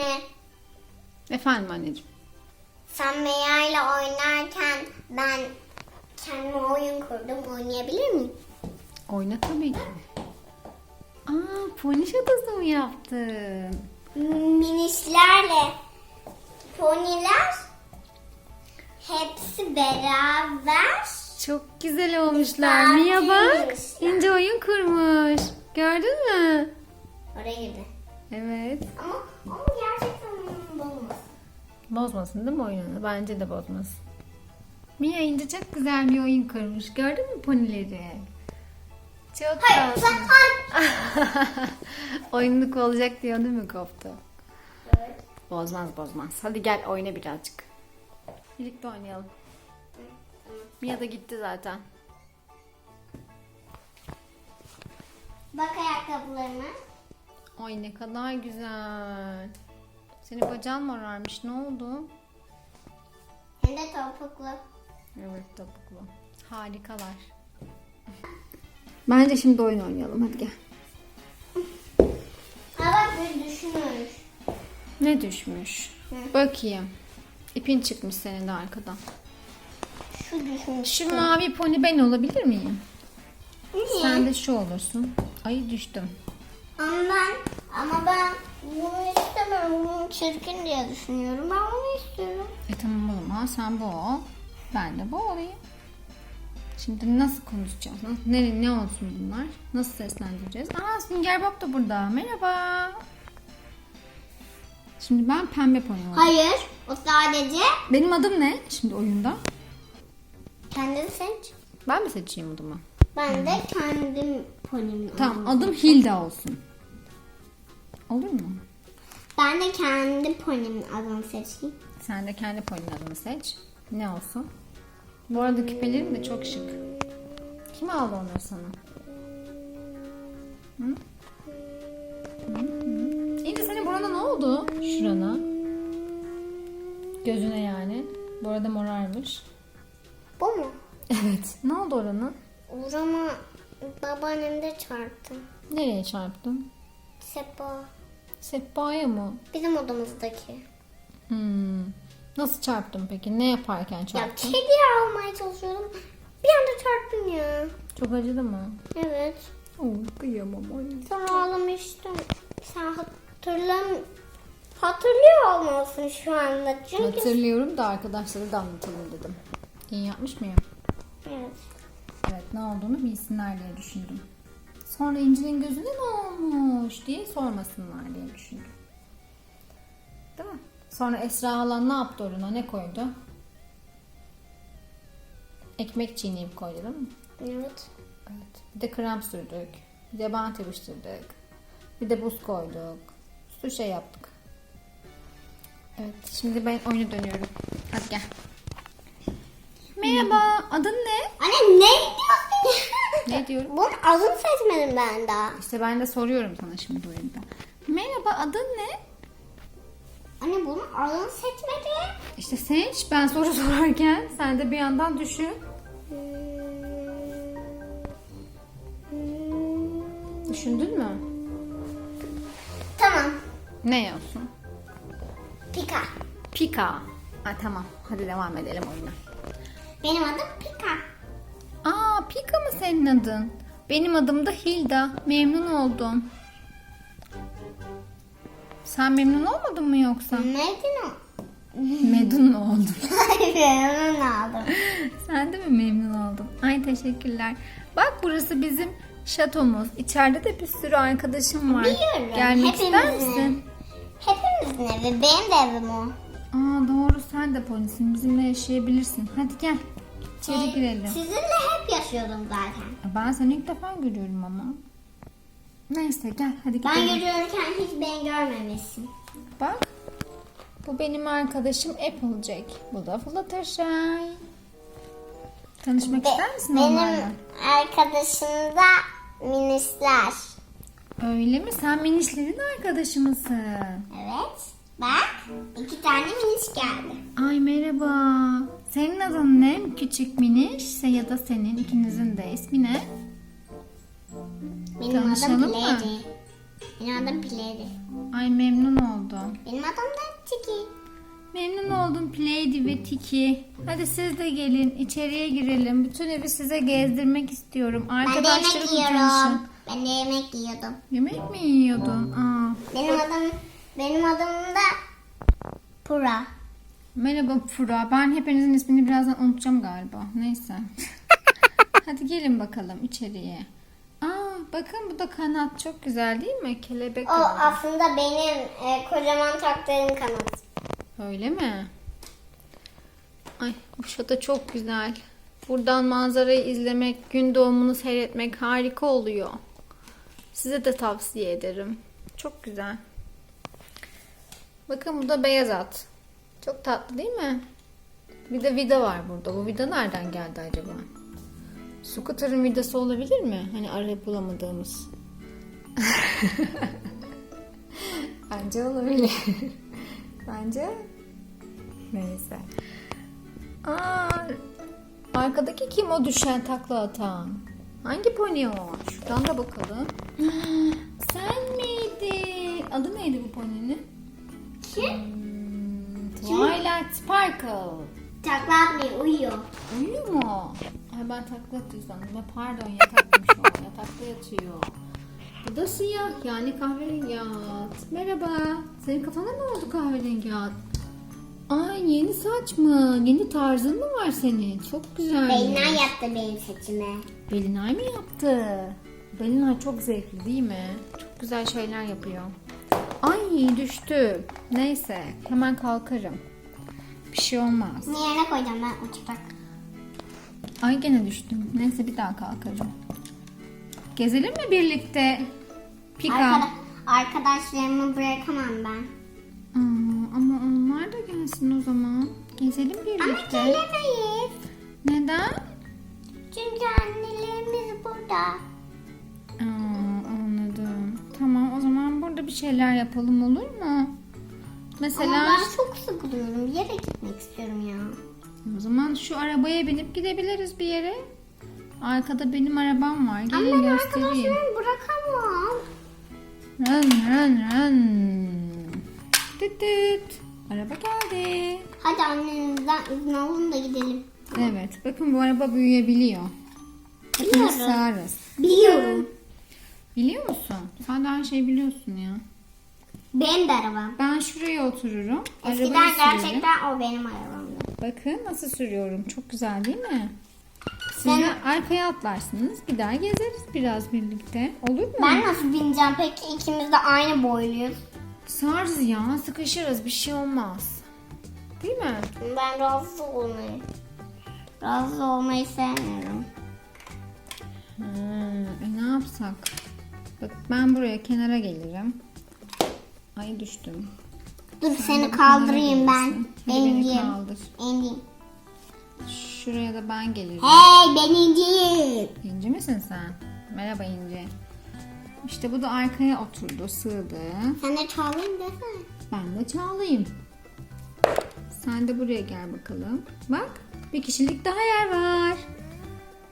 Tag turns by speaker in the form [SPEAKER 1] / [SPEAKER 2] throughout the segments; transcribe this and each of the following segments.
[SPEAKER 1] Anne,
[SPEAKER 2] Efendim anneciğim.
[SPEAKER 1] sen Meya ile oynarken ben kendime oyun kurdum. Oynayabilir miyim?
[SPEAKER 2] Oyna tabii ki. Aa, poniş adası mı yaptın?
[SPEAKER 1] Minişlerle poniler hepsi beraber
[SPEAKER 2] Çok güzel olmuşlar. Mia bak.
[SPEAKER 1] minişler.
[SPEAKER 2] İnce oyun kurmuş. Gördün mü?
[SPEAKER 1] oraya girdi.
[SPEAKER 2] Evet.
[SPEAKER 1] Ama, ama.
[SPEAKER 2] Bozmasın değil mi oyununu? Bence de bozmasın. Mia İnce çok güzel bir oyun kurmuş. Gördün mü ponileri? Çok
[SPEAKER 1] Hayır,
[SPEAKER 2] tatlı.
[SPEAKER 1] sen hayır.
[SPEAKER 2] Oyunluk olacak diyor değil mi koptu?
[SPEAKER 1] Evet.
[SPEAKER 2] Bozmaz bozmaz. Hadi gel oyna birazcık. Birlikte oynayalım. Mia da gitti zaten.
[SPEAKER 1] Bak ayakkabılarıma.
[SPEAKER 2] Ay ne kadar güzel. Senin bacağın morarmış. Ne oldu?
[SPEAKER 1] Hem de topuklu.
[SPEAKER 2] Evet topuklu. Harikalar. Bence şimdi oyun oynayalım. Hadi gel.
[SPEAKER 1] Ha bak bir düşünmüş.
[SPEAKER 2] Ne düşmüş? Bakayım. İpin çıkmış senin de arkadan.
[SPEAKER 1] Şu düşmüş.
[SPEAKER 2] Şu mavi pony ben olabilir miyim?
[SPEAKER 1] Niye?
[SPEAKER 2] Sen de şu olursun. Ay düştüm.
[SPEAKER 1] Ama ben, ama ben bunu istemiyorum. Bunu çirkin diye düşünüyorum. Ben bunu istiyorum.
[SPEAKER 2] E tamam o zaman sen bu ol. Ben de bu olayım. Şimdi nasıl konuşacağız? Ne, ne olsun bunlar? Nasıl seslendireceğiz? Aa Sünger Bob da burada. Merhaba. Şimdi ben pembe pony olayım.
[SPEAKER 1] Hayır. O sadece
[SPEAKER 2] Benim adım ne şimdi oyunda?
[SPEAKER 1] kendini seç.
[SPEAKER 2] Ben mi seçeyim adımı?
[SPEAKER 1] Ben de kendim ponimi
[SPEAKER 2] Tamam adım Hilda olsun. Olur mu?
[SPEAKER 1] Ben de kendi ponimin adını seçeyim.
[SPEAKER 2] Sen de kendi poninin adını seç. Ne olsun? Bu arada küpelerin de çok şık. Kim aldı onları sana? Hı? Hı hı. İnce senin burana ne oldu? Şurana. Gözüne yani. Bu arada morarmış.
[SPEAKER 1] Bu mu?
[SPEAKER 2] Evet. Ne oldu orana?
[SPEAKER 1] Orama babaannem de çarptı.
[SPEAKER 2] Nereye çarptın?
[SPEAKER 1] Sepa.
[SPEAKER 2] Sehpaya mı?
[SPEAKER 1] Bizim odamızdaki.
[SPEAKER 2] Hmm. Nasıl çarptın peki? Ne yaparken
[SPEAKER 1] Ya
[SPEAKER 2] çarptın?
[SPEAKER 1] kedi almaya çalışıyordum. Bir anda çarptım ya.
[SPEAKER 2] Çok acıdı mı?
[SPEAKER 1] Evet.
[SPEAKER 2] Oo, kıyamam anne.
[SPEAKER 1] Sonra ağlamıştım. Sen hatırlam hatırlıyor olmalısın şu anda. Çünkü
[SPEAKER 2] Hatırlıyorum da arkadaşlara da anlatalım dedim. İyi yapmış mıyım?
[SPEAKER 1] evet.
[SPEAKER 2] Evet ne olduğunu bilsinler diye düşündüm. Sonra İnci'nin gözüne ne olmuş diye sormasınlar diye düşündüm. Değil mi? Sonra Esra halan ne yaptı oruna? Ne koydu? Ekmek çiğneyip koydu değil mi?
[SPEAKER 1] Evet.
[SPEAKER 2] Evet. Bir de krem sürdük. Bir de bant yapıştırdık. Bir de buz koyduk. Su şey yaptık. Evet. Şimdi ben oyuna dönüyorum. Hadi gel. Merhaba. Adın ne?
[SPEAKER 1] Anne ne diyorsun?
[SPEAKER 2] Ne diyorum?
[SPEAKER 1] Bunun adını seçmedim ben daha.
[SPEAKER 2] İşte ben de soruyorum sana şimdi oyunda. Merhaba adın ne?
[SPEAKER 1] Anne bunun adını seçmedi.
[SPEAKER 2] İşte seç. Ben soru sorarken sen de bir yandan düşün. Düşündün mü?
[SPEAKER 1] Tamam.
[SPEAKER 2] Ne olsun?
[SPEAKER 1] Pika.
[SPEAKER 2] Pika. Ha, tamam. Hadi devam edelim oyuna.
[SPEAKER 1] Benim adım Pika.
[SPEAKER 2] Aa Pika mı senin adın? Benim adım da Hilda. Memnun oldum. Sen memnun olmadın mı yoksa? Memnun oldum.
[SPEAKER 1] Memnun aldım.
[SPEAKER 2] Sen de mi memnun oldun? Ay teşekkürler. Bak burası bizim şatomuz. İçeride de bir sürü arkadaşım var.
[SPEAKER 1] Biliyorum.
[SPEAKER 2] Gelmek ister
[SPEAKER 1] Hepimizin
[SPEAKER 2] misin?
[SPEAKER 1] Hepimizin evi. Benim de evim o.
[SPEAKER 2] Aa doğru sen de polisin. Bizimle yaşayabilirsin. Hadi gel. İçeri girelim.
[SPEAKER 1] Sizinle hep yaşıyordum zaten.
[SPEAKER 2] Ben seni ilk defa görüyorum ama. Neyse gel hadi
[SPEAKER 1] Ben
[SPEAKER 2] gidelim.
[SPEAKER 1] yürürken hiç beni görmemişsin.
[SPEAKER 2] Bak. Bu benim arkadaşım Applejack. Bu da Fluttershy. Tanışmak ister misin
[SPEAKER 1] Benim
[SPEAKER 2] onlarla?
[SPEAKER 1] arkadaşım da minisler.
[SPEAKER 2] Öyle mi? Sen minişlerin arkadaşı mısın?
[SPEAKER 1] Evet. Bak iki tane miniş geldi.
[SPEAKER 2] Ay merhaba. Senin adın ne? Küçük miniş ya da senin ikinizin de ismi ne?
[SPEAKER 1] Benim
[SPEAKER 2] Tanışalım
[SPEAKER 1] adım
[SPEAKER 2] mı?
[SPEAKER 1] Pileri. Benim adım Pileri.
[SPEAKER 2] Ay memnun oldum.
[SPEAKER 1] Benim adım
[SPEAKER 2] Memnun oldum Lady ve Tiki. Hadi siz de gelin içeriye girelim. Bütün evi size gezdirmek istiyorum.
[SPEAKER 1] Ben de yemek
[SPEAKER 2] Arkadaşlarım
[SPEAKER 1] yiyorum. Ben de yemek yiyordum.
[SPEAKER 2] Yemek mi yiyordun? Aa.
[SPEAKER 1] Benim adım benim adım da Pura.
[SPEAKER 2] Merhaba Fura. Ben hepinizin ismini birazdan unutacağım galiba. Neyse. Hadi gelin bakalım içeriye. Aa, bakın bu da kanat çok güzel değil mi? Kelebek
[SPEAKER 1] O
[SPEAKER 2] kanat.
[SPEAKER 1] aslında benim e, kocaman taktığım kanat.
[SPEAKER 2] Öyle mi? Ay bu şata çok güzel. Buradan manzarayı izlemek, gün doğumunu seyretmek harika oluyor. Size de tavsiye ederim. Çok güzel. Bakın bu da beyaz at. Çok tatlı değil mi? Bir de vida var burada. Bu vida nereden geldi acaba? Scooter'ın vidası olabilir mi? Hani arayıp bulamadığımız. Bence olabilir. Bence Neyse. Aa, arkadaki kim o düşen takla atan? Hangi pony o? Şuradan da bakalım. Sen miydin? Adı neydi bu poninin?
[SPEAKER 1] Kim?
[SPEAKER 2] Hmm, Twilight Sparkle.
[SPEAKER 1] Takla atmıyor, uyuyor.
[SPEAKER 2] Uyuyor mu? Ay ben takla atıyor sandım. Pardon yatakmış o. Yatakta yatıyor. Bu da siyah yani kahverengi at. Merhaba. Senin kafana ne oldu kahverengi at? Ay yeni saç mı? Yeni tarzın mı var senin? Çok güzel.
[SPEAKER 1] Belinay yaptı benim saçımı.
[SPEAKER 2] Belinay mı yaptı? Belinay çok zevkli değil mi? Çok güzel şeyler yapıyor. Ay düştü. Neyse hemen kalkarım. Bir şey olmaz.
[SPEAKER 1] Bunu yerine koyacağım ben uçacak.
[SPEAKER 2] Ay gene düştüm. Neyse bir daha kalkarım. Gezelim mi birlikte? Pika.
[SPEAKER 1] Arkada, arkadaşlarımı bırakamam ben.
[SPEAKER 2] Aa, ama onlar da gelsin o zaman. Gezelim
[SPEAKER 1] Ama
[SPEAKER 2] birlikte.
[SPEAKER 1] gelemeyiz.
[SPEAKER 2] Neden?
[SPEAKER 1] Çünkü annelerimiz burada.
[SPEAKER 2] Aa. Tamam o zaman burada bir şeyler yapalım olur mu? Mesela
[SPEAKER 1] Ama ben çok sıkılıyorum. Bir yere gitmek istiyorum ya.
[SPEAKER 2] o zaman şu arabaya binip gidebiliriz bir yere. Arkada benim arabam var.
[SPEAKER 1] Ama
[SPEAKER 2] Gelin
[SPEAKER 1] ben
[SPEAKER 2] göstereyim.
[SPEAKER 1] arkadaşlarımı bırakamam.
[SPEAKER 2] Run run run. Tüt tüt. Araba geldi.
[SPEAKER 1] Hadi annenizden izin alın da gidelim.
[SPEAKER 2] Evet. Bakın bu araba büyüyebiliyor.
[SPEAKER 1] Biliyorum.
[SPEAKER 2] sığarız.
[SPEAKER 1] Biliyorum.
[SPEAKER 2] Biliyor musun? Sen de her şeyi biliyorsun ya.
[SPEAKER 1] Benim de arabam.
[SPEAKER 2] Ben şuraya otururum.
[SPEAKER 1] Eskiden
[SPEAKER 2] arabayı sürerim.
[SPEAKER 1] gerçekten o benim arabamdı.
[SPEAKER 2] Bakın nasıl sürüyorum. Çok güzel değil mi? Siz de arkaya atlarsınız. Gider gezeriz biraz birlikte. Olur mu?
[SPEAKER 1] Ben nasıl bineceğim peki? İkimiz de aynı boyluyuz.
[SPEAKER 2] Sığarız ya. Sıkışırız. Bir şey olmaz. Değil mi?
[SPEAKER 1] Ben rahatsız olmayı. Rahatsız olmayı sevmiyorum.
[SPEAKER 2] Ha, e ne yapsak? Bak ben buraya kenara gelirim. Ay düştüm.
[SPEAKER 1] Dur
[SPEAKER 2] Sen
[SPEAKER 1] seni kaldırayım ben.
[SPEAKER 2] beni
[SPEAKER 1] İneyim. İneyim.
[SPEAKER 2] Şuraya da ben gelirim.
[SPEAKER 1] Hey ben ineceğim.
[SPEAKER 2] İnci misin sen? Merhaba İnci. İşte bu da arkaya oturdu, sığdı.
[SPEAKER 1] Sen de çalayım desene.
[SPEAKER 2] Ben de Çağla'yım. Sen de buraya gel bakalım. Bak, bir kişilik daha yer var.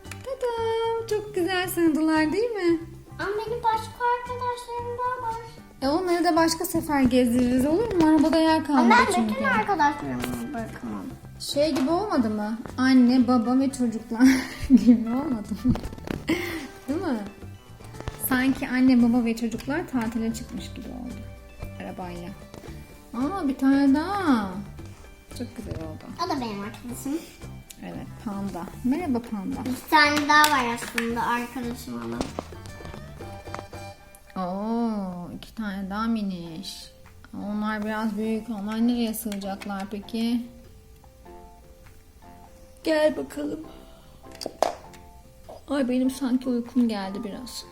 [SPEAKER 2] Tadam, çok güzel sığdılar değil mi?
[SPEAKER 1] Ama benim başka arkadaşlarım daha var.
[SPEAKER 2] E onları da başka sefer gezdiririz olur mu? Arabada yer kalmadı
[SPEAKER 1] Ama ben
[SPEAKER 2] çünkü.
[SPEAKER 1] bütün arkadaşlarımı bırakamam.
[SPEAKER 2] Şey gibi olmadı mı? Anne, baba ve çocuklar gibi olmadı mı? Değil mi? Sanki anne, baba ve çocuklar tatile çıkmış gibi oldu. Arabayla. Aa bir tane daha. Çok güzel oldu.
[SPEAKER 1] O da benim arkadaşım.
[SPEAKER 2] Evet panda. Merhaba panda.
[SPEAKER 1] Bir tane daha var aslında arkadaşım olan.
[SPEAKER 2] Oo iki tane daha miniş. Onlar biraz büyük. Onlar nereye sığacaklar peki? Gel bakalım. Ay benim sanki uykum geldi biraz.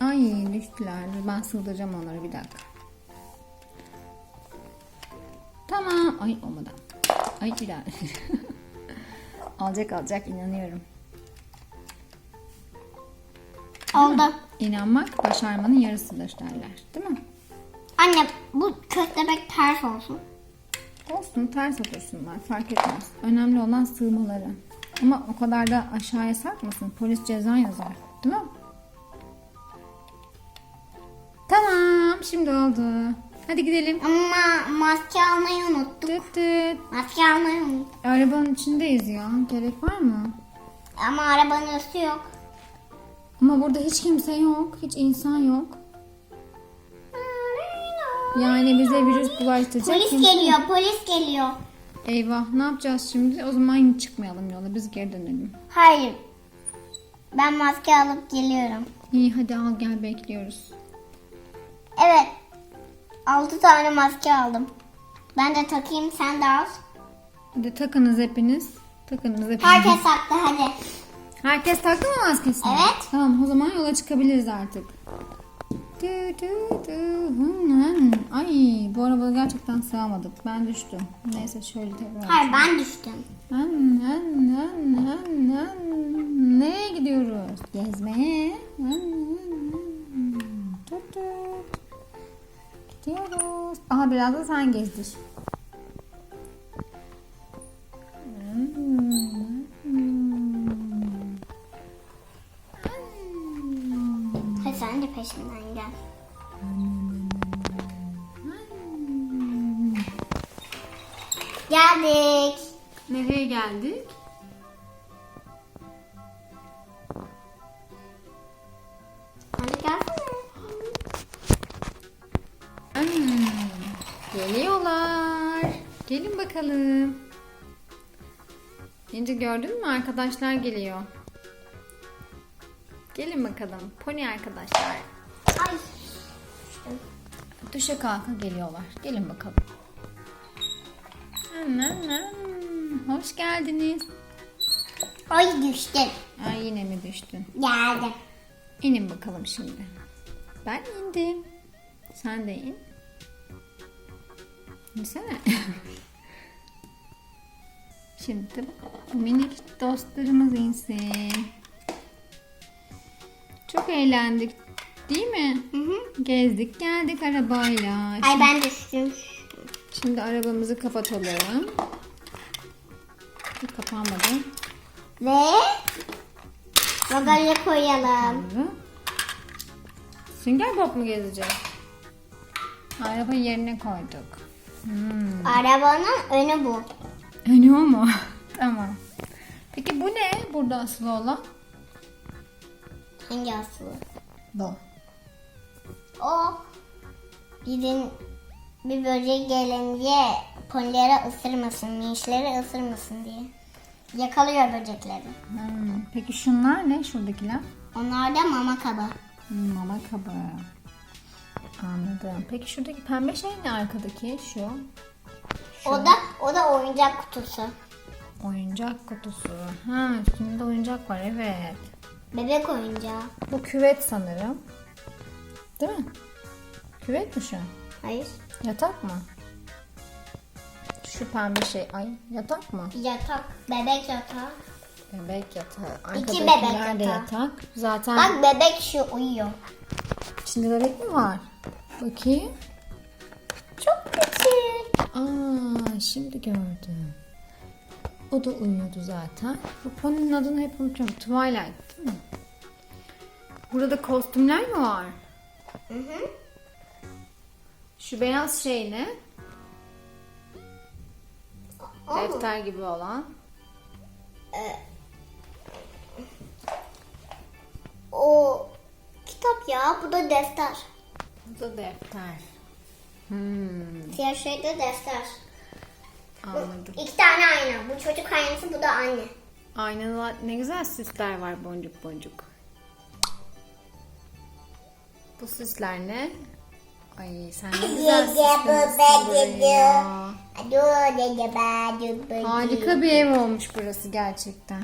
[SPEAKER 2] Ay düştüler. Ben sığdıracağım onları bir dakika. Tamam. Ay olmadı. Ay bir daha. alacak alacak inanıyorum.
[SPEAKER 1] Oldu.
[SPEAKER 2] İnanmak başarmanın yarısıdır derler. Değil mi?
[SPEAKER 1] Anne bu köstebek ters olsun.
[SPEAKER 2] Olsun ters otursunlar fark etmez. Önemli olan sığmaları. Ama o kadar da aşağıya sarkmasın. Polis ceza yazar. Değil mi? Tamam şimdi oldu. Hadi gidelim.
[SPEAKER 1] Ama maske almayı unuttuk.
[SPEAKER 2] Tıt tıt.
[SPEAKER 1] Maske almayı unuttuk.
[SPEAKER 2] Arabanın içindeyiz ya. Gerek var mı?
[SPEAKER 1] Ama arabanın üstü yok.
[SPEAKER 2] Ama burada hiç kimse yok. Hiç insan yok. Yani bize virüs bulaştıracak
[SPEAKER 1] Polis
[SPEAKER 2] kimse
[SPEAKER 1] geliyor, polis geliyor.
[SPEAKER 2] Eyvah ne yapacağız şimdi? O zaman çıkmayalım yola. Biz geri dönelim.
[SPEAKER 1] Hayır. Ben maske alıp geliyorum.
[SPEAKER 2] İyi hadi al gel bekliyoruz.
[SPEAKER 1] Evet. 6 tane maske aldım. Ben de takayım, sen de al.
[SPEAKER 2] Hadi takınız hepiniz. Takınız hepiniz.
[SPEAKER 1] Herkes taktı hadi.
[SPEAKER 2] Herkes taktı mı maskesini?
[SPEAKER 1] Evet.
[SPEAKER 2] Tamam o zaman yola çıkabiliriz artık. Tü tü tü hın hın. Ay bu arabada gerçekten sığamadık. Ben düştüm. Neyse şöyle tekrar.
[SPEAKER 1] Hayır ben düştüm.
[SPEAKER 2] Hın hın hın hın hın. Nereye gidiyoruz? Gezmeye. Hın hın hın. Tut tut. Gidiyoruz. Aha biraz da sen gezdir.
[SPEAKER 1] Geldik? Hadi gelsene.
[SPEAKER 2] Hmm, geliyorlar. Gelin bakalım. İnci gördün mü? Arkadaşlar geliyor. Gelin bakalım. Pony arkadaşlar.
[SPEAKER 1] Ay.
[SPEAKER 2] Düşe kalka geliyorlar. Gelin bakalım. Hmm, hmm. Hoş geldiniz.
[SPEAKER 1] Ay düştüm.
[SPEAKER 2] Ay yine mi düştün?
[SPEAKER 1] Geldim.
[SPEAKER 2] İnin bakalım şimdi. Ben indim. Sen de in. İnsene. şimdi minik dostlarımız insin. Çok eğlendik. Değil mi?
[SPEAKER 1] Hı hı.
[SPEAKER 2] Gezdik geldik arabayla.
[SPEAKER 1] Ay ben düştüm.
[SPEAKER 2] Şimdi arabamızı kapatalım. Kapanmadı.
[SPEAKER 1] Ve bagajı koyalım.
[SPEAKER 2] Şimdi. Sünger Bob mu gezeceğiz? Arabayı yerine koyduk. Hmm.
[SPEAKER 1] Arabanın önü bu.
[SPEAKER 2] Önü o mu? tamam. Peki bu ne burada asılı olan?
[SPEAKER 1] Hangi asılı?
[SPEAKER 2] Bu.
[SPEAKER 1] O bizim bir böcek gelince ponileri ısırmasın, minçleri ısırmasın diye. Yakalıyor böcekleri.
[SPEAKER 2] Hmm. Peki şunlar ne şuradakiler?
[SPEAKER 1] Onlar da mama kabı.
[SPEAKER 2] Hmm, mama kabı. Anladım. Peki şuradaki pembe şey ne arkadaki? Şu.
[SPEAKER 1] O da o da oyuncak kutusu.
[SPEAKER 2] Oyuncak kutusu. Ha üstünde oyuncak var evet.
[SPEAKER 1] Bebek oyuncağı.
[SPEAKER 2] Bu küvet sanırım. Değil mi? Küvet mi şu?
[SPEAKER 1] Hayır.
[SPEAKER 2] Yatak mı? Şu pembe şey. Ay yatak mı?
[SPEAKER 1] Yatak. Bebek yatağı.
[SPEAKER 2] Bebek yatağı.
[SPEAKER 1] İki bebek yatağı.
[SPEAKER 2] yatak. Zaten
[SPEAKER 1] Bak bebek şu uyuyor.
[SPEAKER 2] içinde bebek mi var? Bakayım.
[SPEAKER 1] Çok küçük.
[SPEAKER 2] Aa şimdi gördüm. O da uyuyordu zaten. Bu poninin adını hep unutuyorum. Twilight değil mi? Burada kostümler mi var?
[SPEAKER 1] Hı hı.
[SPEAKER 2] Şu beyaz şey ne?
[SPEAKER 1] Mu?
[SPEAKER 2] Defter gibi olan.
[SPEAKER 1] O kitap ya. Bu da defter.
[SPEAKER 2] Bu da defter. Hmm,
[SPEAKER 1] Siyah şey de defter.
[SPEAKER 2] anladım.
[SPEAKER 1] İki tane ayna. Bu çocuk aynası, bu da anne.
[SPEAKER 2] Aynalar ne güzel süsler var boncuk boncuk. Bu süsler ne? Ay sen ne güzel süslemişsin. Harika bir ev olmuş burası gerçekten.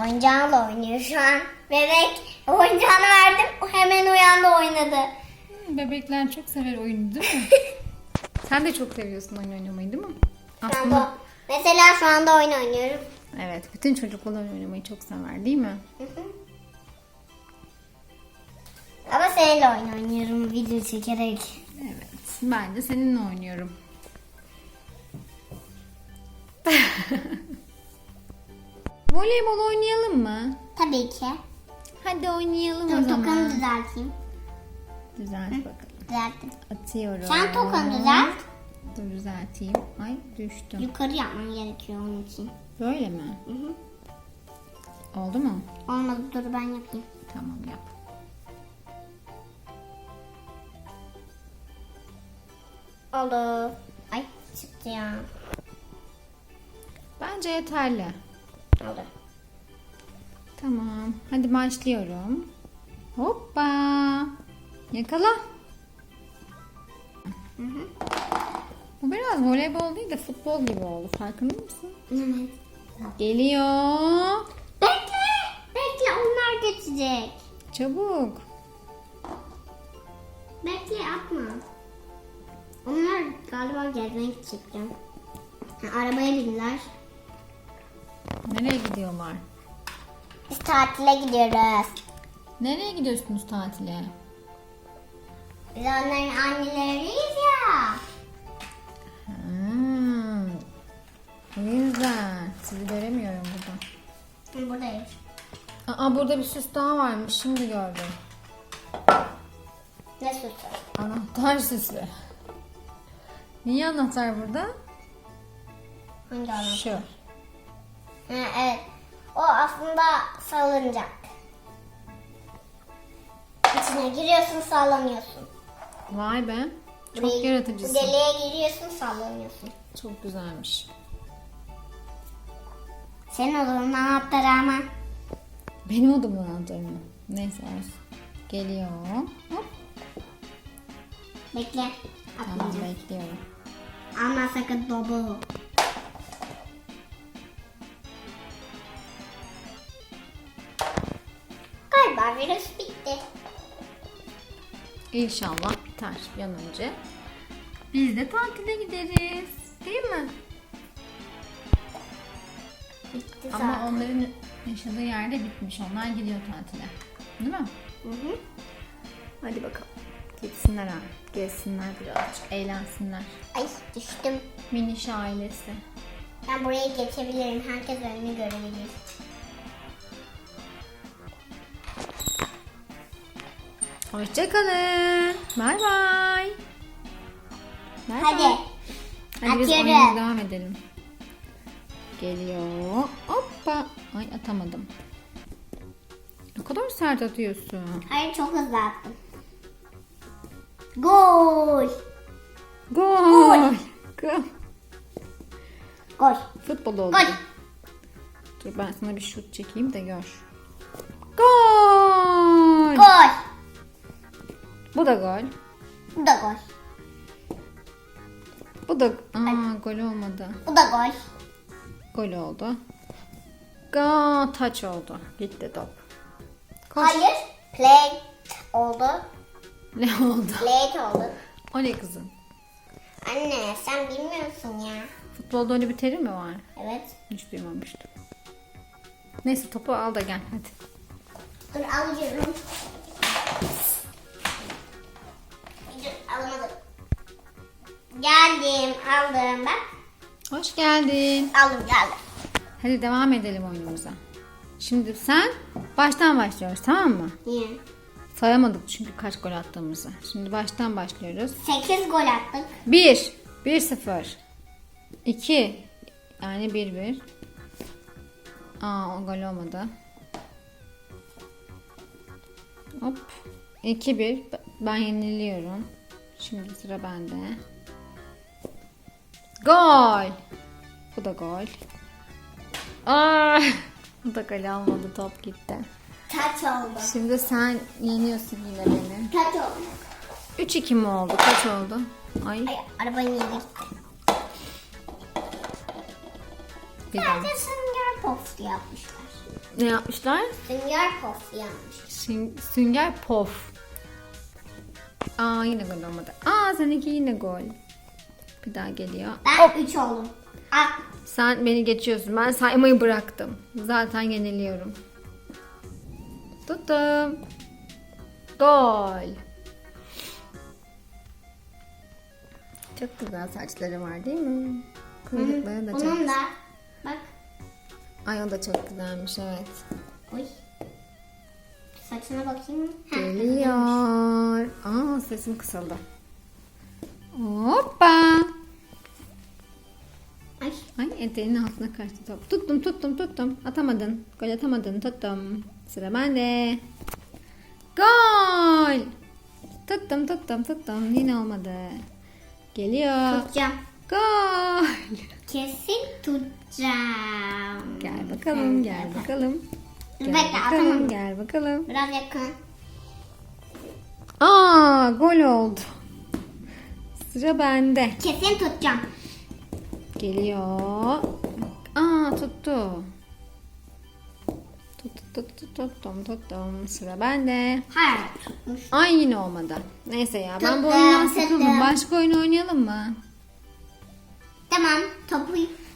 [SPEAKER 1] Oyuncağıyla oynuyor şu an. Bebek oyuncağını verdim. O hemen uyandı oynadı.
[SPEAKER 2] Hmm, Bebekler çok sever oyunu değil mi? Sen de çok seviyorsun oyun oynamayı değil mi?
[SPEAKER 1] Şu
[SPEAKER 2] Aslında
[SPEAKER 1] anda, mesela şu anda oyun oynuyorum.
[SPEAKER 2] evet bütün çocuklar oyun oynamayı çok sever değil mi?
[SPEAKER 1] Ama seninle oyun oynuyorum video çekerek.
[SPEAKER 2] Ben de seninle oynuyorum. Voleybol oynayalım mı?
[SPEAKER 1] Tabii ki.
[SPEAKER 2] Hadi oynayalım o
[SPEAKER 1] Dur
[SPEAKER 2] zaman.
[SPEAKER 1] tokanı düzelteyim.
[SPEAKER 2] Düzelt bakalım.
[SPEAKER 1] düzelttim.
[SPEAKER 2] Atıyorum.
[SPEAKER 1] Sen tokanı düzelt.
[SPEAKER 2] Dur düzelteyim. Ay düştüm.
[SPEAKER 1] Yukarı yapman gerekiyor onun için.
[SPEAKER 2] Böyle mi?
[SPEAKER 1] Hı hı.
[SPEAKER 2] Oldu mu?
[SPEAKER 1] Olmadı dur ben yapayım.
[SPEAKER 2] Tamam yap.
[SPEAKER 1] Oldu. Ay çıktı ya.
[SPEAKER 2] Bence yeterli.
[SPEAKER 1] Oldu.
[SPEAKER 2] Tamam. Hadi başlıyorum. Hoppa. Yakala.
[SPEAKER 1] Hı hı.
[SPEAKER 2] Bu biraz voleybol değil de futbol gibi oldu. Farkında mısın?
[SPEAKER 1] Evet.
[SPEAKER 2] Geliyor.
[SPEAKER 1] Bekle. Bekle onlar geçecek.
[SPEAKER 2] Çabuk.
[SPEAKER 1] Bekle atma. Onlar galiba gezmeye gidecekler. Ha, arabaya bindiler.
[SPEAKER 2] Nereye gidiyorlar?
[SPEAKER 1] Biz tatile gidiyoruz.
[SPEAKER 2] Nereye gidiyorsunuz tatile?
[SPEAKER 1] Biz onların anneleriyiz ya.
[SPEAKER 2] Hmm. O yüzden. Sizi göremiyorum burada.
[SPEAKER 1] Hı, Buradayız.
[SPEAKER 2] Aa burada bir süs daha varmış. Şimdi gördüm.
[SPEAKER 1] Ne süsü?
[SPEAKER 2] Anahtar süsü. Niye anahtar burada?
[SPEAKER 1] Hangi anahtar?
[SPEAKER 2] Şu.
[SPEAKER 1] Ha, evet. O aslında salınacak. İçine giriyorsun sallanıyorsun.
[SPEAKER 2] Vay be. Çok
[SPEAKER 1] Buraya-
[SPEAKER 2] yaratıcısın.
[SPEAKER 1] Deliğe giriyorsun sallanıyorsun.
[SPEAKER 2] Çok güzelmiş.
[SPEAKER 1] Senin odanın anahtarı ama.
[SPEAKER 2] Benim odamın anahtarı mı? Neyse olsun. Geliyor. Hop.
[SPEAKER 1] Bekle.
[SPEAKER 2] Tamam
[SPEAKER 1] Atmayacağım.
[SPEAKER 2] bekliyorum.
[SPEAKER 1] Ama sakın dobu. Galiba virüs bitti.
[SPEAKER 2] İnşallah biter bir an önce. Biz de tatile gideriz. Değil mi?
[SPEAKER 1] Bitti
[SPEAKER 2] Ama
[SPEAKER 1] zaten.
[SPEAKER 2] onların yaşadığı yerde bitmiş. Onlar gidiyor tatile. Değil mi?
[SPEAKER 1] Hı hı.
[SPEAKER 2] Hadi bakalım. Gitsinler ha. Gezsinler birazcık. Eğlensinler.
[SPEAKER 1] Ay düştüm.
[SPEAKER 2] Miniş ailesi.
[SPEAKER 1] Ben buraya geçebilirim. Herkes önünü görebilir.
[SPEAKER 2] Hoşçakalın. Bay bay. Bay
[SPEAKER 1] Hadi.
[SPEAKER 2] Hadi biz
[SPEAKER 1] Atıyorum.
[SPEAKER 2] oyunumuza devam edelim. Geliyor. Hoppa. Ay atamadım. Ne kadar sert atıyorsun.
[SPEAKER 1] Hayır çok hızlı attım. Gol.
[SPEAKER 2] Gol. Gol.
[SPEAKER 1] Gol.
[SPEAKER 2] Futbol oldu.
[SPEAKER 1] Gol.
[SPEAKER 2] Dur ben sana bir şut çekeyim de gör. Gol.
[SPEAKER 1] Gol.
[SPEAKER 2] Bu da gol.
[SPEAKER 1] Bu da gol.
[SPEAKER 2] Bu da Aa, gol olmadı.
[SPEAKER 1] Bu da gol.
[SPEAKER 2] Gol oldu. Ga taç oldu. Gitti top. Koş.
[SPEAKER 1] Hayır. Play oldu.
[SPEAKER 2] Ne oldu?
[SPEAKER 1] Play oldu.
[SPEAKER 2] O ne kızım?
[SPEAKER 1] Anne sen bilmiyorsun ya.
[SPEAKER 2] Futbolda öyle bir terim mi var?
[SPEAKER 1] Evet.
[SPEAKER 2] Hiç duymamıştım. Neyse topu al da gel hadi.
[SPEAKER 1] Dur alıyorum. Dur alamadım. Geldim aldım bak.
[SPEAKER 2] Hoş geldin.
[SPEAKER 1] Aldım geldim.
[SPEAKER 2] Hadi devam edelim oyunumuza. Şimdi sen baştan başlıyoruz tamam mı?
[SPEAKER 1] Niye?
[SPEAKER 2] Sayamadık çünkü kaç gol attığımızı. Şimdi baştan başlıyoruz.
[SPEAKER 1] 8 gol attık.
[SPEAKER 2] 1 1 0 2 yani 1 1 Aa o gol olmadı. Hop. 2 1 ben yeniliyorum. Şimdi sıra bende. Gol. Bu da gol. Aa, bu da gol almadı top gitti.
[SPEAKER 1] Kaç oldu?
[SPEAKER 2] Şimdi sen yeniyorsun yine beni.
[SPEAKER 1] Kaç oldu?
[SPEAKER 2] 3-2 mi oldu? Kaç oldu? Ay
[SPEAKER 1] Ay, arabanın yeri gitti.
[SPEAKER 2] bir daha.
[SPEAKER 1] Sadece sünger postu yapmışlar.
[SPEAKER 2] Ne yapmışlar?
[SPEAKER 1] Sünger postu yapmış.
[SPEAKER 2] Sün- sünger pof. Aa yine gol olmadı. Aa seninki yine gol. Bir daha geliyor.
[SPEAKER 1] Ben 3 oldum. Ah,
[SPEAKER 2] Sen beni geçiyorsun. Ben saymayı bıraktım. Zaten yeniliyorum. Tuttum. Gol. Çok güzel saçları var değil mi? Kuyrukları da çok
[SPEAKER 1] bunun da bak.
[SPEAKER 2] Ay o da çok güzelmiş evet.
[SPEAKER 1] Oy. Saçına bakayım.
[SPEAKER 2] Geliyor. Aa sesim kısıldı. Hoppa.
[SPEAKER 1] Ay.
[SPEAKER 2] Ay eteğinin altına kaçtı top. Tuttum tuttum tuttum. Atamadın. Gol atamadın tuttum. Sıra bende. Gol. Tuttum tuttum tuttum. Yine olmadı. Geliyor.
[SPEAKER 1] Tutacağım.
[SPEAKER 2] Gol.
[SPEAKER 1] Kesin tutacağım.
[SPEAKER 2] Gel bakalım gel bakalım. Gel
[SPEAKER 1] bekle
[SPEAKER 2] bakalım
[SPEAKER 1] atamam.
[SPEAKER 2] gel bakalım.
[SPEAKER 1] Biraz yakın.
[SPEAKER 2] Aa gol oldu. Sıra bende.
[SPEAKER 1] Kesin tutacağım.
[SPEAKER 2] Geliyor. Aa tuttu. Tut tut tut tuttum tuttum. Sıra bende.
[SPEAKER 1] Hayır tutmuş.
[SPEAKER 2] Ay yine olmadı. Neyse ya ben bu
[SPEAKER 1] Tuttum,
[SPEAKER 2] oyundan sıkıldım.
[SPEAKER 1] tuttum.
[SPEAKER 2] Başka oyun oynayalım mı?
[SPEAKER 1] Tamam topu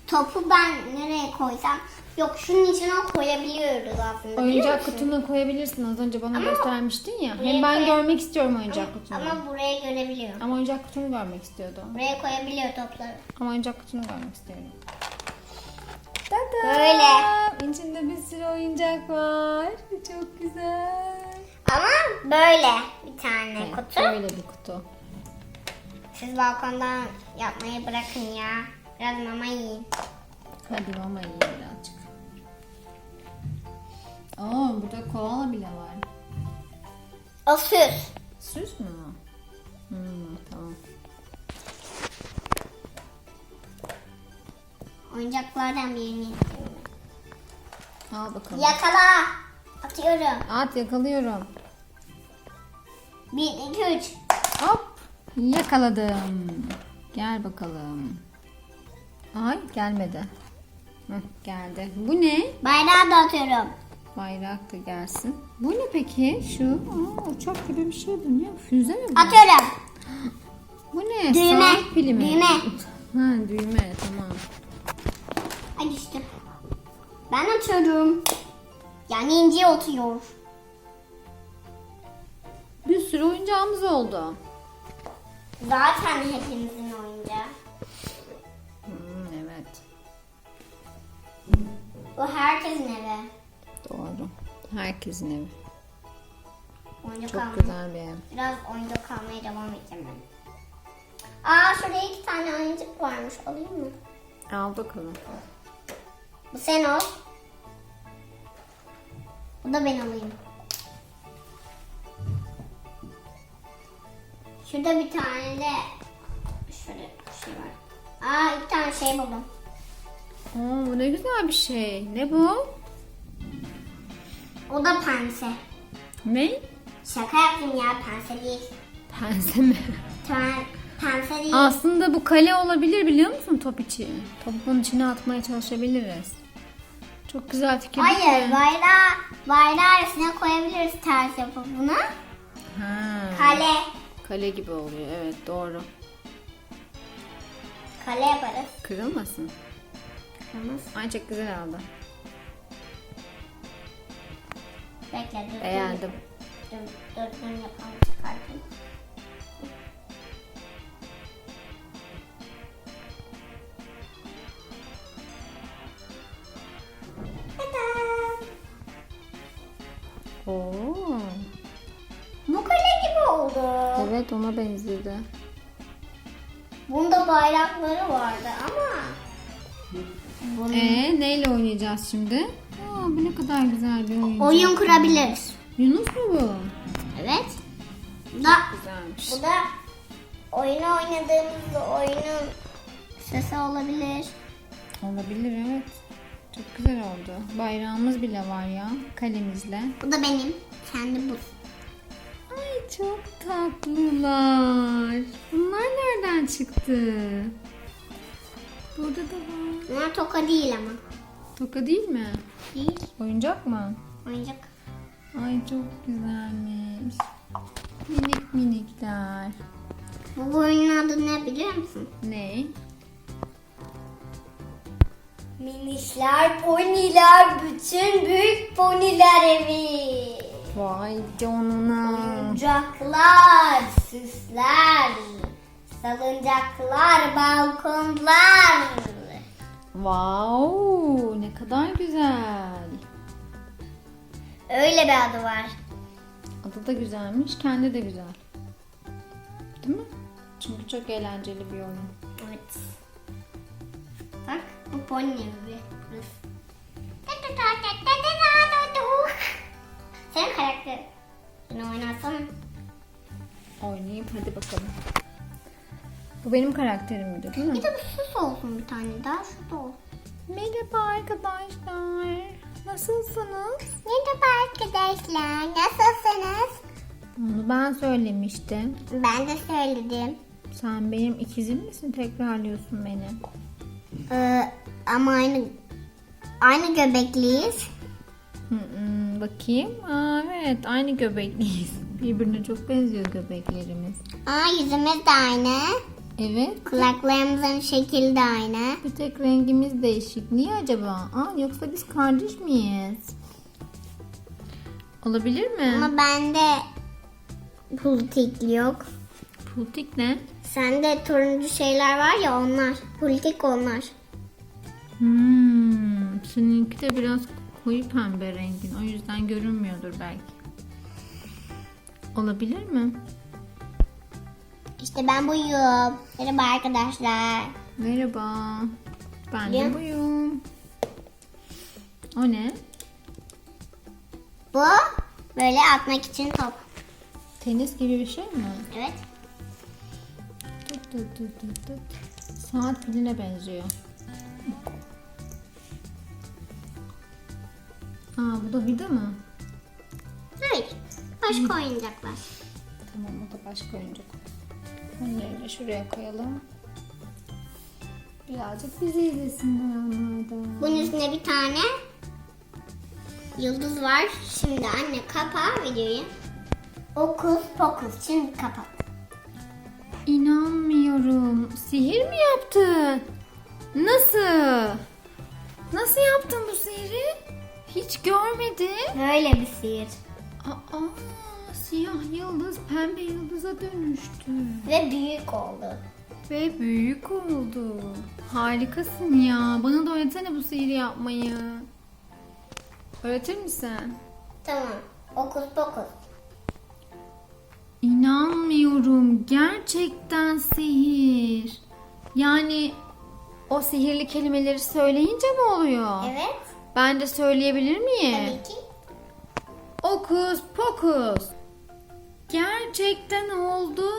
[SPEAKER 1] topu ben nereye koysam yok şunun içine koyabiliyoruz aslında.
[SPEAKER 2] Oyuncak kutuna koyabilirsin. Az önce bana
[SPEAKER 1] Ama
[SPEAKER 2] göstermiştin ya. Hem ben
[SPEAKER 1] koy-
[SPEAKER 2] görmek istiyorum oyuncak kutunu. Ama,
[SPEAKER 1] Ama buraya görebiliyor.
[SPEAKER 2] oyuncak kutunu görmek istiyordu.
[SPEAKER 1] Buraya koyabiliyor topları.
[SPEAKER 2] Ama oyuncak kutunu görmek istiyorum. Tada!
[SPEAKER 1] Böyle.
[SPEAKER 2] İçinde bir sürü oyuncak var. Çok güzel.
[SPEAKER 1] Ama böyle bir tane
[SPEAKER 2] Evet,
[SPEAKER 1] kutu.
[SPEAKER 2] Böyle bir kutu.
[SPEAKER 1] Siz balkondan yapmayı bırakın ya. Biraz mama yiyin.
[SPEAKER 2] Hadi mama birazcık. Aa burada koala bile var.
[SPEAKER 1] O süs.
[SPEAKER 2] Süs mü? Hmm, tamam.
[SPEAKER 1] Oyuncaklardan birini istiyorum.
[SPEAKER 2] Al bakalım.
[SPEAKER 1] Yakala. Atıyorum.
[SPEAKER 2] At yakalıyorum.
[SPEAKER 1] Bir, iki, üç.
[SPEAKER 2] Hop. Yakaladım. Gel bakalım. Ay gelmedi. Heh, geldi. Bu ne?
[SPEAKER 1] Bayrağı da atıyorum.
[SPEAKER 2] Bayrak da gelsin. Bu ne peki? Şu aa, uçak gibi bir şey bu ne? Füze mi bu?
[SPEAKER 1] Atıyorum.
[SPEAKER 2] Bu ne?
[SPEAKER 1] Düğme.
[SPEAKER 2] Saat pili mi?
[SPEAKER 1] Düğme.
[SPEAKER 2] Ha düğme tamam.
[SPEAKER 1] Ay düştü. Ben atıyorum. Yani ince atıyor.
[SPEAKER 2] Bir sürü oyuncağımız oldu.
[SPEAKER 1] Zaten hepimizin oyuncağı.
[SPEAKER 2] Hmm, evet.
[SPEAKER 1] Bu herkesin evi.
[SPEAKER 2] Doğru. Herkesin evi.
[SPEAKER 1] Oyuncak
[SPEAKER 2] Çok
[SPEAKER 1] almaya.
[SPEAKER 2] güzel bir ev.
[SPEAKER 1] Biraz oyuncak almaya devam edeceğim ben. Aa şurada iki tane oyuncak varmış. Alayım mı?
[SPEAKER 2] Al bakalım.
[SPEAKER 1] Bu sen ol. Bu da ben alayım. Şurada bir tane de şöyle bir şey var. Aa iki tane şey buldum.
[SPEAKER 2] Oo, bu ne güzel bir şey. Ne bu?
[SPEAKER 1] O da pense.
[SPEAKER 2] Ne?
[SPEAKER 1] Şaka yaptım ya pense değil.
[SPEAKER 2] Pense mi?
[SPEAKER 1] Pen, pense değil.
[SPEAKER 2] Aslında bu kale olabilir biliyor musun top içi? Topun içine atmaya çalışabiliriz. Çok güzel fikir
[SPEAKER 1] Hayır bayrağı, bayrağı arasına koyabiliriz ters yapıp bunu.
[SPEAKER 2] Ha,
[SPEAKER 1] Kale.
[SPEAKER 2] kale gibi oluyor evet doğru.
[SPEAKER 1] Kale yaparız.
[SPEAKER 2] Kırılmasın.
[SPEAKER 1] Kırmızı.
[SPEAKER 2] Ay çok güzel oldu.
[SPEAKER 1] Bekle dur.
[SPEAKER 2] Beğendim.
[SPEAKER 1] Dur, dur, dur yapalım çıkartayım.
[SPEAKER 2] Oo.
[SPEAKER 1] Bu kale gibi oldu.
[SPEAKER 2] Evet ona benzedi.
[SPEAKER 1] Bunda bayrakları vardı ama bunun
[SPEAKER 2] Ee neyle oynayacağız şimdi? Bu ne kadar güzel bir oyuncak.
[SPEAKER 1] oyun kurabiliriz.
[SPEAKER 2] Yunus mu bu?
[SPEAKER 1] Evet. Bu da,
[SPEAKER 2] Güzelmiş.
[SPEAKER 1] bu da oyunu oynadığımızda oyunun sesi olabilir.
[SPEAKER 2] Olabilir evet. Çok güzel oldu. Bayrağımız bile var ya kalemizle.
[SPEAKER 1] Bu da benim. Kendi bu.
[SPEAKER 2] Ay çok tatlılar. Bunlar nereden çıktı? Burada da var.
[SPEAKER 1] Bunlar toka değil ama.
[SPEAKER 2] Toka değil mi?
[SPEAKER 1] Değil.
[SPEAKER 2] Oyuncak mı?
[SPEAKER 1] Oyuncak.
[SPEAKER 2] Ay çok güzelmiş. Minik minikler.
[SPEAKER 1] Bu oyunun adı ne biliyor musun?
[SPEAKER 2] Ne?
[SPEAKER 1] Minişler, poniler, bütün büyük poniler evi.
[SPEAKER 2] Vay canına.
[SPEAKER 1] Oyuncaklar, süsler, salıncaklar, balkonlar.
[SPEAKER 2] Wow, ne kadar güzel.
[SPEAKER 1] Öyle bir adı var.
[SPEAKER 2] Tadı da güzelmiş. Kendi de güzel. Değil mi? Çünkü çok eğlenceli bir oyun.
[SPEAKER 1] Evet. Bak bu pony. Burası. Senin karakterini oynasana.
[SPEAKER 2] Oynayayım hadi bakalım. Bu benim karakterimdi değil mi?
[SPEAKER 1] Bir de bu süs olsun bir tane daha. Şurada olsun.
[SPEAKER 2] Merhaba arkadaşlar. Nasılsınız?
[SPEAKER 1] Merhaba arkadaşlar. Nasılsınız?
[SPEAKER 2] Onu ben söylemiştim.
[SPEAKER 1] Ben de söyledim.
[SPEAKER 2] Sen benim ikizim misin? Tekrarlıyorsun beni.
[SPEAKER 1] Ee, ama aynı aynı göbekliyiz.
[SPEAKER 2] Hı hı, bakayım. Aa, evet aynı göbekliyiz. Birbirine çok benziyor göbeklerimiz.
[SPEAKER 1] Aa yüzümüz de aynı.
[SPEAKER 2] Evet.
[SPEAKER 1] Kulaklarımızın şekli de aynı.
[SPEAKER 2] Bir tek rengimiz değişik. Niye acaba? Aa, yoksa biz kardeş miyiz? Olabilir mi?
[SPEAKER 1] Ama bende politik yok.
[SPEAKER 2] Politik ne?
[SPEAKER 1] Sende turuncu şeyler var ya onlar. Politik onlar.
[SPEAKER 2] Hmm, seninki de biraz koyu pembe rengin. O yüzden görünmüyordur belki. Olabilir mi?
[SPEAKER 1] İşte ben buyum. Merhaba arkadaşlar.
[SPEAKER 2] Merhaba. Ben de buyum. O ne?
[SPEAKER 1] Bu böyle atmak için top.
[SPEAKER 2] Tenis gibi bir şey mi?
[SPEAKER 1] Evet.
[SPEAKER 2] Tut tut tut tut tut. Saat piline benziyor. Aa bu da vida mı?
[SPEAKER 1] Hayır. Başka oyuncaklar.
[SPEAKER 2] Tamam o da başka oyuncak. Onları da şuraya koyalım. Birazcık bizi izlesinler onlar da.
[SPEAKER 1] Bunun üstünde bir tane yıldız var. Şimdi anne kapa videoyu. Okus pokus. Şimdi kapat.
[SPEAKER 2] İnanmıyorum. Sihir mi yaptın? Nasıl? Nasıl yaptın bu sihiri? Hiç görmedim.
[SPEAKER 1] Böyle bir sihir.
[SPEAKER 2] Aa, siyah yıldız pembe yıldıza dönüştü.
[SPEAKER 1] Ve büyük oldu.
[SPEAKER 2] Ve büyük oldu. Harikasın ya. Bana da öğretsene bu sihiri yapmayı. Öğretir misin?
[SPEAKER 1] Tamam. Okus pokus.
[SPEAKER 2] İnanmıyorum. Gerçekten sihir. Yani o sihirli kelimeleri söyleyince mi oluyor?
[SPEAKER 1] Evet.
[SPEAKER 2] Ben de söyleyebilir miyim?
[SPEAKER 1] Tabii ki.
[SPEAKER 2] Okus pokus. Gerçekten oldu.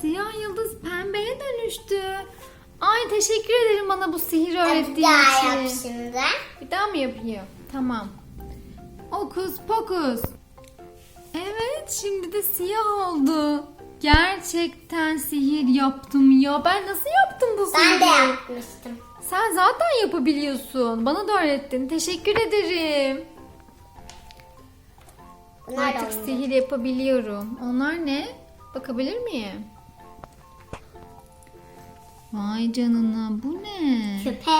[SPEAKER 2] Siyah yıldız pembeye dönüştü. Ay teşekkür ederim bana bu sihir
[SPEAKER 1] Bir
[SPEAKER 2] öğrettiğin
[SPEAKER 1] daha yap
[SPEAKER 2] için.
[SPEAKER 1] şimdi.
[SPEAKER 2] Bir daha mı yapayım? Tamam. Okus pokus. Evet şimdi de siyah oldu. Gerçekten sihir yaptım ya. Ben nasıl yaptım bu sihiri?
[SPEAKER 1] Ben de yapmıştım.
[SPEAKER 2] Sen zaten yapabiliyorsun. Bana da öğrettin. Teşekkür ederim.
[SPEAKER 1] Bunlar da
[SPEAKER 2] Artık
[SPEAKER 1] oyuncak.
[SPEAKER 2] sihir yapabiliyorum. Onlar ne? Bakabilir miyim? Vay canına bu ne?
[SPEAKER 1] Küpe.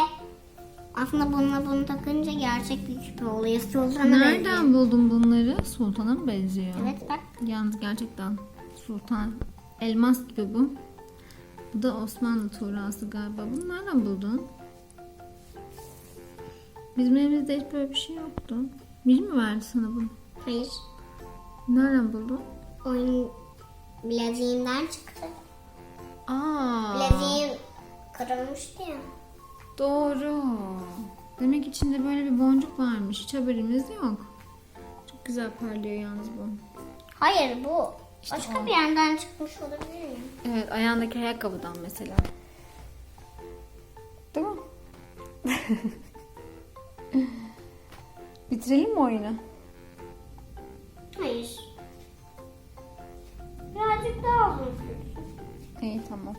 [SPEAKER 1] Aslında bununla bunu takınca gerçek bir küpe oluyor. Sultana benziyor.
[SPEAKER 2] Nereden buldun bunları? Sultana mı benziyor?
[SPEAKER 1] Evet bak.
[SPEAKER 2] Yalnız gerçekten sultan. Elmas gibi bu. Bu da Osmanlı tuğrası galiba. Bunu nereden buldun? Bizim evimizde hiç böyle bir şey yoktu. Biri mi verdi sana bunu?
[SPEAKER 1] Hayır.
[SPEAKER 2] Nereden buldun?
[SPEAKER 1] Oyun bileziğinden çıktı.
[SPEAKER 2] Aa,
[SPEAKER 1] Bileziğim kırılmıştı ya.
[SPEAKER 2] doğru. Demek içinde böyle bir boncuk varmış. Hiç haberimiz yok. Çok güzel parlıyor yalnız bu.
[SPEAKER 1] Hayır bu.
[SPEAKER 2] İşte
[SPEAKER 1] Başka
[SPEAKER 2] o.
[SPEAKER 1] bir yerden çıkmış olabilir mi?
[SPEAKER 2] Evet ayağındaki ayakkabıdan mesela. Değil mi? Bitirelim mi oyunu?
[SPEAKER 1] Hayır. Birazcık daha uzun sürsün.
[SPEAKER 2] İyi tamam.